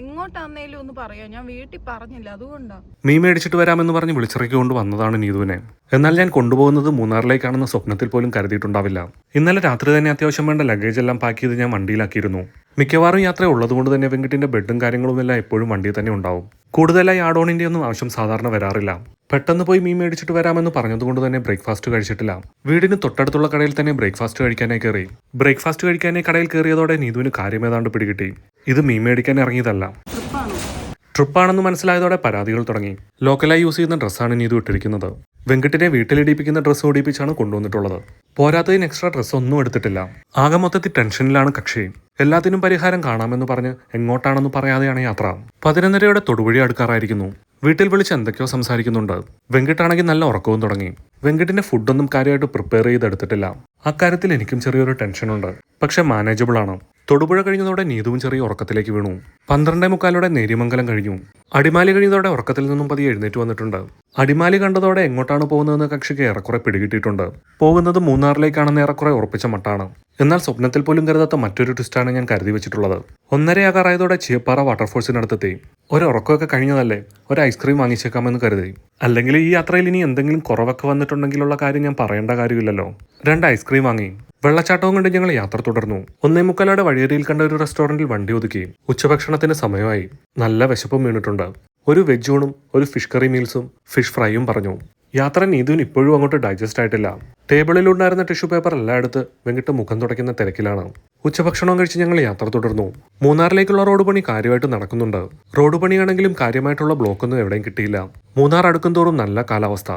എങ്ങോട്ടാന്നേലും ഒന്ന് പറയാ? ഞാൻ വീട്ടിൽ പറഞ്ഞില്ല. അതുകൊണ്ടാ. മീൻ മേടിച്ചിട്ട് വരാമെന്ന് പറഞ്ഞ് വിളിച്ചിറക്കിക്കൊണ്ട് വന്നതാണ് നീതുവിനെ. എന്നാൽ ഞാൻ കൊണ്ടുപോകുന്നത് മൂന്നാറിലേക്കാണെന്ന് സ്വപ്നത്തിൽ പോലും കരുതിയിട്ടുണ്ടാവില്ല. ഇന്നലെ രാത്രി തന്നെ അത്യാവശ്യം വേണ്ട ലഗേജ് എല്ലാം പാക്ക് ചെയ്ത് ഞാൻ വണ്ടിയിലാക്കിയിരുന്നു. മിക്കവാറും യാത്ര ഉള്ളതുകൊണ്ട് തന്നെ വെങ്കിട്ടിന്റെ ബെഡും കാര്യങ്ങളും എല്ലാം എപ്പോഴും വണ്ടിയിൽ തന്നെ ഉണ്ടാവും. കൂടുതലായി ആഡോണിന്റെ ഒന്നും ആവശ്യം സാധാരണ വരാറില്ല. പെട്ടെന്ന് പോയി മീൻ മേടിച്ചിട്ട് വരാമെന്ന് പറഞ്ഞതുകൊണ്ട് തന്നെ ബ്രേക്ക്ഫാസ്റ്റ് കഴിച്ചിട്ടില്ല. വീടിന് തൊട്ടടുത്തുള്ള കടയിൽ തന്നെ ബ്രേക്ക്ഫാസ്റ്റ് കഴിക്കാനായി കയറി. ബ്രേക്ക്ഫാസ്റ്റ് കഴിക്കാനായി കടയിൽ കയറിയതോടെ നീതുവിന് കാര്യം ഏതാണ്ട് പിടികിട്ടി. ഇത് മീൻ മേടിക്കാൻ ഇറങ്ങിയതല്ല. ട്രിപ്പാണോ? ട്രിപ്പാണെന്ന് മനസ്സിലായതോടെ പരാതികൾ തുടങ്ങി. ലോക്കലായി യൂസ് ചെയ്യുന്ന ഡ്രസ്സാണ് നീതു ഇട്ടിരിക്കുന്നത്. വെങ്കിട്ടിനെ വീട്ടിലിടിപ്പിക്കുന്ന ഡ്രസ്സ് ഓടിപ്പിച്ചാണ് കൊണ്ടുവന്നിട്ടുള്ളത്. പോരാത്തതിന് എക്സ്ട്രാ ഡ്രസ്സ് ഒന്നും എടുത്തിട്ടില്ല. ആകെ മൊത്തത്തിൽ ടെൻഷനിലാണ് കക്ഷി. എല്ലാത്തിനും പരിഹാരം കാണാമെന്ന് പറഞ്ഞ് എങ്ങോട്ടാണെന്ന് പറയാതെയാണ് യാത്ര. പതിനൊന്നരയോടെ തൊടുവഴി അടുക്കാറായിരിക്കുന്നു. വീട്ടിൽ വിളിച്ച് എന്തൊക്കെയോ സംസാരിക്കുന്നുണ്ട്. വെങ്കിട്ടാണെങ്കിൽ നല്ല ഉറക്കവും തുടങ്ങി. വെങ്കിട്ടിന്റെ ഫുഡൊന്നും കാര്യമായിട്ട് പ്രിപ്പയർ ചെയ്തെടുത്തിട്ടില്ല. അക്കാര്യത്തിൽ എനിക്കും ചെറിയൊരു ടെൻഷനുണ്ട്. പക്ഷെ മാനേജബിൾ ആണ്. തൊടുപുഴ കഴിഞ്ഞതോടെ നീതുവും ചെറിയ ഉറക്കത്തിലേക്ക് വീണു. പന്ത്രണ്ടേ മുക്കാലോടെ നേര്യമംഗലം കഴിഞ്ഞു. അടിമാലി കഴിഞ്ഞതോടെ ഉറക്കത്തിൽ നിന്നും പതി എഴുന്നേറ്റ് വന്നിട്ടുണ്ട്. അടിമാലി കണ്ടതോടെ എങ്ങോട്ടാണ് പോകുന്നതെന്ന് കക്ഷിക്ക് ഏറെക്കുറെ പിടികിട്ടിയിട്ടുണ്ട്. പോകുന്നത് മൂന്നാറിലേക്കാണെന്ന് ഏറെക്കുറെ ഉറപ്പിച്ച മട്ടാണ്. എന്നാൽ സ്വപ്നത്തിൽ പോലും കരുതാത്ത മറ്റൊരു ട്വിസ്റ്റാണ് ഞാൻ കരുതി വെച്ചിട്ടുള്ളത്. ഒന്നരയാകാറായതോടെ ചിയപ്പാറ വാട്ടർഫോൾസിനടുത്തെത്തി ഒരു ഉറക്കമൊക്കെ കഴിഞ്ഞതല്ലേ? ഒരു ഐസ്ക്രീം വാങ്ങിച്ചേക്കാമെന്ന് കരുതി. അല്ലെങ്കിൽ ഈ യാത്രയിൽ ഇനി എന്തെങ്കിലും കുറവൊക്കെ വന്നിട്ടുണ്ടെങ്കിലുള്ള കാര്യം ഞാൻ പറയേണ്ട കാര്യമില്ലല്ലോ. രണ്ട് ഐസ്ക്രീം വാങ്ങി. വെള്ളച്ചാട്ടവും കണ്ട് ഞങ്ങൾ യാത്ര തുടർന്നു. ഒന്നേ മുക്കാലോടെ വഴിയരിയിൽ കണ്ട ഒരു റെസ്റ്റോറന്റിൽ വണ്ടി ഒതുക്കി. ഉച്ചഭക്ഷണത്തിന് സമയമായി. നല്ല വിശപ്പും വീണിട്ടുണ്ട്. ഒരു വെജ് ഊണും ഒരു ഫിഷ് കറി മീൽസും ഫിഷ് ഫ്രൈയും പറഞ്ഞു. യാത്ര നീതുവിന് ഇപ്പോഴും അങ്ങോട്ട് ഡൈജസ്റ്റ് ആയിട്ടില്ല. ടേബിളിലുണ്ടായിരുന്ന ടിഷ്യൂ പേപ്പർ എല്ലാം എടുത്ത് വെങ്കിട്ട് മുഖം തുടയ്ക്കുന്ന തിരക്കിലാണ്. ഉച്ചഭക്ഷണം കഴിച്ച് ഞങ്ങൾ യാത്ര തുടർന്നു. മൂന്നാറിലേക്കുള്ള റോഡ് പണി കാര്യമായിട്ട് നടക്കുന്നുണ്ട്. റോഡ് പണിയാണെങ്കിലും കാര്യമായിട്ടുള്ള ബ്ലോക്കൊന്നും എവിടെയും കിട്ടിയില്ല. മൂന്നാർ അടുക്കും തോറും നല്ല കാലാവസ്ഥ.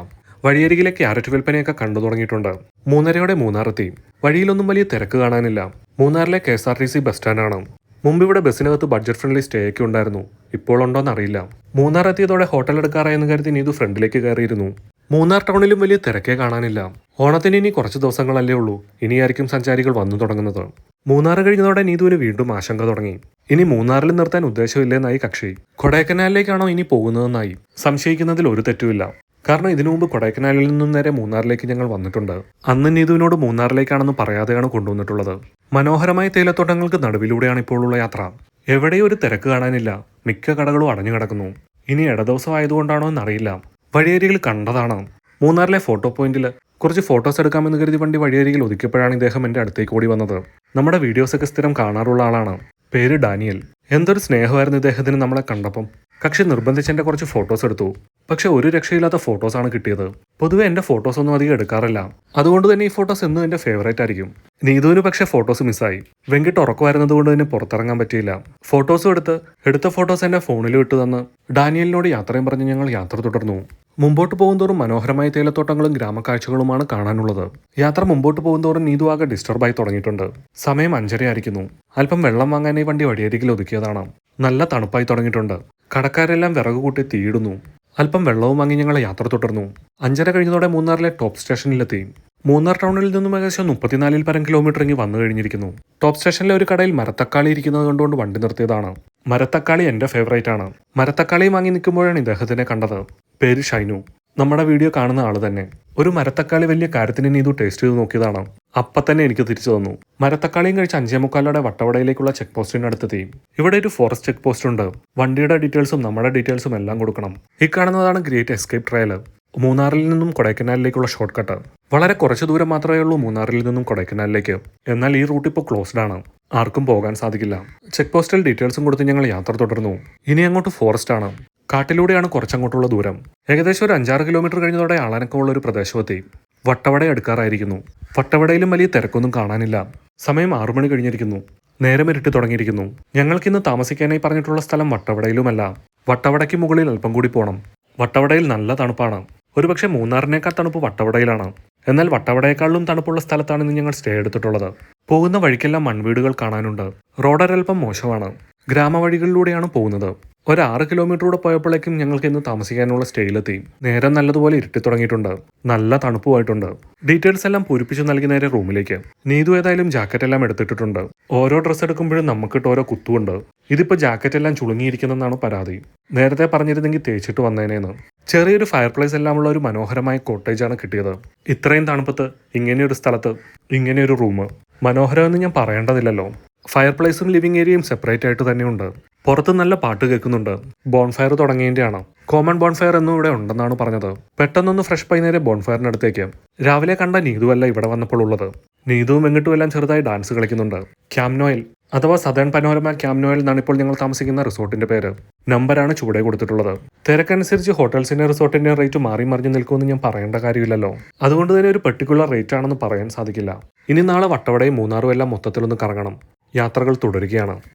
വഴിയരികിലെ ക്യാരറ്റ് വിൽപ്പനയൊക്കെ കണ്ടു തുടങ്ങിയിട്ടുണ്ട്. മൂന്നരയോടെ മൂന്നാറെത്തി വഴിയിലൊന്നും വലിയ തിരക്ക് കാണാനില്ല. മൂന്നാറിലെ K S R T C bus സ്റ്റാൻഡാണ്. മുമ്പ് ഇവിടെ ബസ്സിനകത്ത് ബഡ്ജറ്റ് ഫ്രണ്ട്ലി സ്റ്റേ ഒക്കെ ഉണ്ടായിരുന്നു. ഇപ്പോൾ ഉണ്ടോന്ന് അറിയില്ല. മൂന്നാർ എത്തിയതോടെ ഹോട്ടൽ എടുക്കാറായെന്ന് കരുതി നീതു ഫ്രണ്ടിലേക്ക് കയറിയിരുന്നു. മൂന്നാർ ടൗണിലും വലിയ തിരക്കേ കാണാനില്ല. ഓണത്തിന് ഇനി കുറച്ച് ദിവസങ്ങളല്ലേ ഉള്ളൂ. ഇനിയായിരിക്കും സഞ്ചാരികൾ വന്നു തുടങ്ങുന്നത്. മൂന്നാർ കഴിഞ്ഞതോടെ നീതുവിന് വീണ്ടും ആശങ്ക തുടങ്ങി. ഇനി മൂന്നാറിൽ നിർത്താൻ ഉദ്ദേശമില്ലെന്നായി കക്ഷി. കൊടൈക്കനാലിലേക്കാണോ ഇനി പോകുന്നതെന്നായി. സംശയിക്കുന്നതിൽ ഒരു തെറ്റുമില്ല. കാരണം ഇതിനു മുമ്പ് കൊടൈക്കനാലിൽ നിന്നും നേരെ മൂന്നാറിലേക്ക് ഞങ്ങൾ വന്നിട്ടുണ്ട്. അന്ന് നീതുവിനോട് മൂന്നാറിലേക്കാണെന്ന് പറയാതെയാണ് കൊണ്ടുവന്നിട്ടുള്ളത്. മനോഹരമായ തേയിലത്തോട്ടങ്ങൾക്ക് നടുവിലൂടെയാണ് ഇപ്പോഴുള്ള യാത്ര. എവിടെയും ഒരു തിരക്ക് കാണാനില്ല. മിക്ക കടകളും അടഞ്ഞു കിടക്കുന്നു ഇനി ഇടദിവസം ആയതുകൊണ്ടാണോ എന്നറിയില്ല. വഴിയരികിൽ കണ്ടതാണ്. മൂന്നാറിലെ ഫോട്ടോ പോയിന്റിൽ കുറച്ച് ഫോട്ടോസ് എടുക്കാമെന്ന് കരുതി വണ്ടി വഴിയരികിൽ ഒതുക്കിയപ്പോഴാണ് ഇദ്ദേഹം എന്റെ അടുത്തേക്ക് ഓടി വന്നത്. നമ്മുടെ വീഡിയോസൊക്കെ സ്ഥിരം കാണാറുള്ള ആളാണ്. പേര് ഡാനിയൽ. എന്തൊരു സ്നേഹമായിരുന്നു ഇദ്ദേഹത്തിന് നമ്മളെ കണ്ടപ്പം. കക്ഷി നിർബന്ധിച്ച് എന്റെ കുറച്ച് ഫോട്ടോസ് എടുത്തു. പക്ഷെ ഒരു രക്ഷയില്ലാത്ത ഫോട്ടോസാണ് കിട്ടിയത്. പൊതുവെ എന്റെ ഫോട്ടോസ് ഒന്നും അധികം എടുക്കാറില്ല. അതുകൊണ്ട് തന്നെ ഈ ഫോട്ടോസ് എന്നും എന്റെ ഫേവറേറ്റ് ആയിരിക്കും. നീതുവിന് പക്ഷേ ഫോട്ടോസ് മിസ്സായി. വെങ്കിട്ട് ഉറക്കമായിരുന്നത് കൊണ്ട് തന്നെ പുറത്തിറങ്ങാൻ പറ്റിയില്ല. ഫോട്ടോസും എടുത്ത് എടുത്ത ഫോട്ടോസ് എന്റെ ഫോണിൽ വിട്ടു തന്ന് ഡാനിയലിനോട് യാത്രയും പറഞ്ഞ് ഞങ്ങൾ യാത്ര തുടർന്നു. മുമ്പോട്ട് പോകുന്തോറും മനോഹരമായ തേയിലത്തോട്ടങ്ങളും ഗ്രാമക്കാഴ്ചകളുമാണ് കാണാനുള്ളത്. യാത്ര മുമ്പോട്ട് പോകുന്തോറും നീതു ആകെ ഡിസ്റ്റർബായി തുടങ്ങിയിട്ടുണ്ട്. സമയം അഞ്ചരയായിരിക്കുന്നു. അല്പം വെള്ളം വാങ്ങാനായി വണ്ടി വഴിയരികിൽ ഒതുക്കിയതാണ്. നല്ല തണുപ്പായി തുടങ്ങിയിട്ടുണ്ട്. കടക്കാരെല്ലാം വിറക് കൂട്ടി തീയിടുന്നു. അല്പം വെള്ളവും വാങ്ങി ഞങ്ങൾ യാത്ര തുടർന്നു. അഞ്ചര കഴിഞ്ഞതോടെ മൂന്നാറിലെ ടോപ്പ് സ്റ്റേഷനിലെത്തി. മൂന്നാർ ടൗണിൽ നിന്നും ഏകദേശം മുപ്പത്തിനാലിൽ പരം കിലോമീറ്റർ ഇങ്ങി വന്നു കഴിഞ്ഞിരിക്കുന്നു. ടോപ്പ് സ്റ്റേഷനിലെ ഒരു കടയിൽ മരത്തക്കാളി ഇരിക്കുന്നത് കണ്ടുകൊണ്ട് വണ്ടി നിർത്തിയതാണ്. മരത്തക്കാളി എന്റെ ഫേവറേറ്റ് ആണ്. മരത്തക്കാളി വാങ്ങി നിൽക്കുമ്പോഴാണ് ഇദ്ദേഹത്തിനെ കണ്ടത്. പേര് ഷൈനു. നമ്മുടെ വീഡിയോ കാണുന്ന ആൾ തന്നെ. ഒരു മരത്തക്കാളി വലിയ കാര്യത്തിന് നീതു ടേസ്റ്റ് ചെയ്ത് നോക്കിയതാണ്. അപ്പൊ തന്നെ എനിക്ക് തിരിച്ചു തന്നു. മരത്തക്കാളിയും കഴിച്ച് അഞ്ചേ മുക്കാലോടെ വട്ടവടയിലേക്കുള്ള ചെക്ക് പോസ്റ്റിന് അടുത്തെത്തി. ഇവിടെ ഒരു ഫോറസ്റ്റ് ചെക്ക് പോസ്റ്റ് ഉണ്ട്. വണ്ടിയുടെ ഡീറ്റെയിൽസും നമ്മുടെ ഡീറ്റെയിൽസും എല്ലാം കൊടുക്കണം. ഈ കാണുന്നതാണ് ഗ്രേറ്റ് എസ്കേപ്പ് ട്രയൽ മൂന്നാറിൽ നിന്നും കൊടൈക്കനാലിലേക്കുള്ള ഷോർട്ട് കട്ട് വളരെ കുറച്ച് ദൂരം മാത്രമേ ഉള്ളൂ മൂന്നാറിൽ നിന്നും കൊടൈക്കനാലിലേക്ക്. എന്നാൽ ഈ റൂട്ട് ഇപ്പോൾ ക്ലോസ്ഡ് ആണ്. ആർക്കും പോകാൻ സാധിക്കില്ല. ചെക്ക് പോസ്റ്റിൽ ഡീറ്റെയിൽസും കൊടുത്ത് ഞങ്ങൾ യാത്ര തുടർന്നു. ഇനി അങ്ങോട്ട് ഫോറസ്റ്റ് ആണ്. കാട്ടിലൂടെയാണ് കുറച്ചങ്ങോട്ടുള്ള ദൂരം. ഏകദേശം ഒരു അഞ്ചാറ് കിലോമീറ്റർ കഴിഞ്ഞതോടെ ആളനക്കമുള്ള ഒരു പ്രദേശമെത്തി. വട്ടവട എടുക്കാറായിരിക്കുന്നു വട്ടവടയിലും വലിയ തിരക്കൊന്നും കാണാനില്ല. സമയം ആറുമണി കഴിഞ്ഞിരിക്കുന്നു. നേരം ഇരുട്ടി തുടങ്ങിയിരിക്കുന്നു. ഞങ്ങൾക്കിന്ന് താമസിക്കാനായി പറഞ്ഞിട്ടുള്ള സ്ഥലം വട്ടവടയിലുമല്ല. വട്ടവടയ്ക്ക് മുകളിൽ അല്പം കൂടി പോകണം വട്ടവടയിൽ നല്ല തണുപ്പാണ്. ഒരുപക്ഷെ മൂന്നാറിനേക്കാൾ തണുപ്പ് വട്ടവടയിലാണ്. എന്നാൽ വട്ടവടയേക്കാളും തണുപ്പുള്ള സ്ഥലത്താണ് ഇന്ന് ഞങ്ങൾ സ്റ്റേ എടുത്തിട്ടുള്ളത്. പോകുന്ന വഴിക്കെല്ലാം മൺവീടുകൾ കാണാനുണ്ട്. റോഡരൽപ്പം മോശമാണ്. ഗ്രാമവഴികളിലൂടെയാണ് പോകുന്നത്. ഒരു ആറ് കിലോമീറ്ററൂടെ പോയപ്പോഴേക്കും ഞങ്ങൾക്ക് ഇന്ന് താമസിക്കാനുള്ള സ്റ്റേയിലെത്തി നേരം നല്ലതുപോലെ ഇരുട്ടി തുടങ്ങിയിട്ടുണ്ട്. നല്ല തണുപ്പുമായിട്ടുണ്ട് ഡീറ്റെയിൽസ് എല്ലാം പൂരിപ്പിച്ച് നൽകി നേരെ റൂമിലേക്ക്. നീതു ഏതായാലും ജാക്കറ്റ് എല്ലാം എടുത്തിട്ടിട്ടുണ്ട്. ഓരോ ഡ്രസ്സ് എടുക്കുമ്പോഴും നമുക്കിട്ട് ഓരോ കുത്തുണ്ട് ഇതിപ്പോ ജാക്കറ്റ് എല്ലാം ചുളുങ്ങിയിരിക്കുന്നെന്നാണ് പരാതി. നേരത്തെ പറഞ്ഞിരുന്നെങ്കിൽ തേച്ചിട്ട് വന്നേനേന്ന്. ചെറിയൊരു ഫയർ പ്ലേസ് എല്ലാം ഉള്ള ഒരു മനോഹരമായ കോട്ടേജാണ് കിട്ടിയത്. ഇത്രയും തണുപ്പത്ത് ഇങ്ങനെയൊരു സ്ഥലത്ത് ഇങ്ങനെയൊരു റൂം മനോഹരമെന്ന് ഞാൻ പറയേണ്ടതില്ലല്ലോ. ഫയർ പ്ലേസും ലിവിംഗ് ഏരിയയും സെപ്പറേറ്റ് ആയിട്ട് തന്നെയുണ്ട്. പുറത്ത് നല്ല പാട്ട് കേൾക്കുന്നുണ്ട്. ബോൺഫയർ തുടങ്ങിയതിന്റെയാണ് കോമൺ ബോൺഫയർ എന്നും ഇവിടെ ഉണ്ടെന്നാണ് പറഞ്ഞത്. പെട്ടെന്നൊന്ന് ഫ്രഷ് പൈ നേരെ ബോൺഫയറിന്റെ അടുത്തേക്ക്. രാവിലെ കണ്ട നീതുവല്ല ഇവിടെ വന്നപ്പോൾ ഉള്ളത്. നീതുവും എങ്ങോട്ടും എല്ലാം ചെറുതായി ഡാൻസ് കളിക്കുന്നുണ്ട്. ക്യാംനോയിൽ അഥവാ സദേൺ പനോരമ ക്യാംനോയിൽ എന്നാണ് ഇപ്പോൾ ഞങ്ങൾ താമസിക്കുന്ന റിസോർട്ടിന്റെ പേര്. നമ്പറാണ് ചുവടെ കൊടുത്തിട്ടുള്ളത്. തിരക്കനുസരിച്ച് ഹോട്ടൽസിന്റെ റിസോർട്ടിന്റെ റേറ്റ് മാറി മറിഞ്ഞു നിൽക്കുമെന്ന് ഞാൻ പറയേണ്ട കാര്യമില്ലല്ലോ. അതുകൊണ്ട് തന്നെ ഒരു പെർട്ടിക്കുലർ റേറ്റ് ആണെന്ന് പറയാൻ സാധിക്കില്ല. ഇനി നാളെ വട്ടവടയും മൂന്നാറും എല്ലാം മൊത്തത്തിലൊന്ന് കറങ്ങണം. യാത്രകൾ തുടരുകയാണ്.